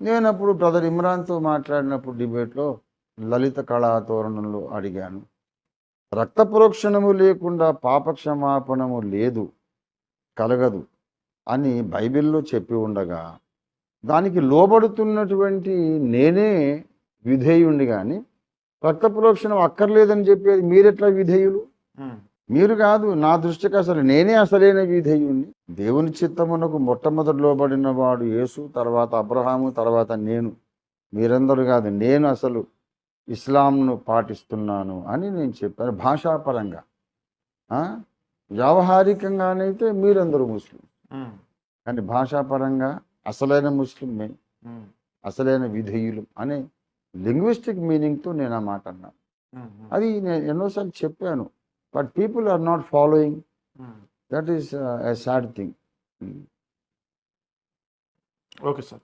నేను అప్పుడు బ్రదర్ ఇమ్రాన్తో మాట్లాడినప్పుడు డిబేట్లో లలిత కళా తోరణంలో అడిగాను. రక్త ప్రోక్షణము లేకుండా పాపక్షమాపణము లేదు కలగదు అని బైబిల్లో చెప్పి ఉండగా దానికి లోబడుతున్నటువంటి నేనే విధేయుణ్ణి కానీ రక్త ప్రోక్షణం అక్కర్లేదని చెప్పేది మీరెట్లా విధేయులు? మీరు కాదు నా దృష్టికి అసలు నేనే అసలైన విధేయుణ్ణి. దేవుని చిత్తమునకు మొట్టమొదటి లోబడిన వాడు యేసు తర్వాత అబ్రహాము తర్వాత నేను. మీరందరూ కాదు నేను అసలు ఇస్లాంను పాటిస్తున్నాను అని నేను చెప్పాను భాషాపరంగా? వ్యావహారికంగానైతే మీరందరూ ముస్లిం. కానీ భాషాపరంగా అసలైన ముస్లిం మే అసలైన విధేయులు అనే లింగ్విస్టిక్ మీనింగ్తో నేను ఆ మాట అన్నాను అది నేను ఎన్నోసార్లు చెప్పాను. But people are not following. Mm. That is uh, a sad thing. Mm. Okay, sir.